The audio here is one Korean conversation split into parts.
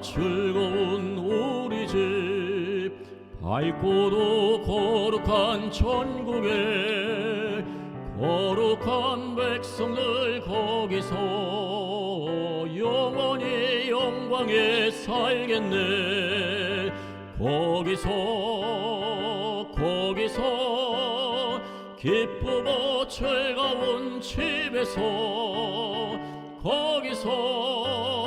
즐거운 우리 집. 밝고도 거룩한 천국에 거룩한 백성들 거기서 영원히 영광에 살겠네. 거기서 거기서 기쁘고 즐거운 집에서 거기서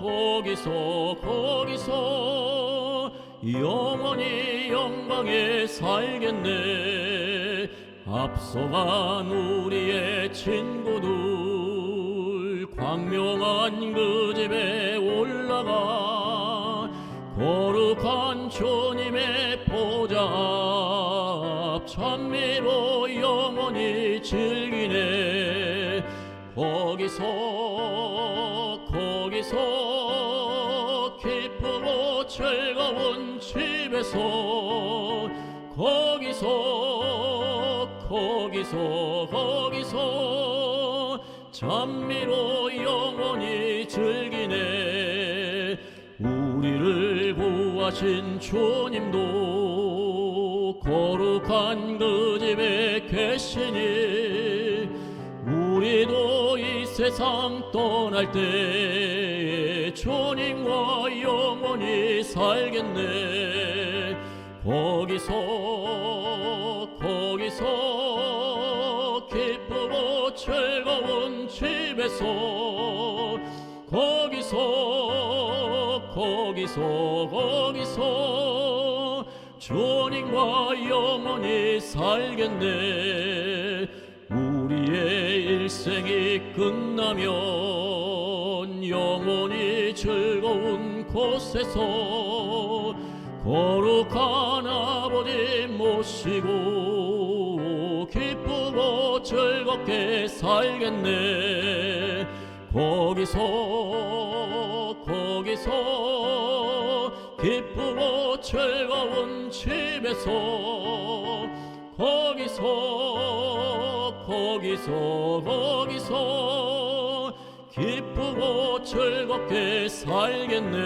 거기서 거기서 영원히 영광에 살겠네. 앞서간 우리의 친구들 광명한 그 집에 올라가 거룩한 주님의 보좌 앞 찬미로 영원히 즐기네. 거기서 거기서 기쁘고 즐거운 집에서 거기서 거기서 거기서 찬미로 영원히 즐기네. 우리를 구하신 주님도 거룩한 그 집에 계시니 우리도 이 세상 떠날 때 주님과 영원히 살겠네. 거기서 거기서 기쁘고 즐거운 집에서 거기서 거기서 거기서 주님과 영원히 살겠네 우리의 일생이 끝나면 영원히 즐거운 곳에서 거룩한 아버지 모시고 기쁘고 즐겁게 살겠네. 거기서 거기서 기쁘고 즐거운 집에서 거기서 거기서 거기서 기쁘고 즐겁게 살겠네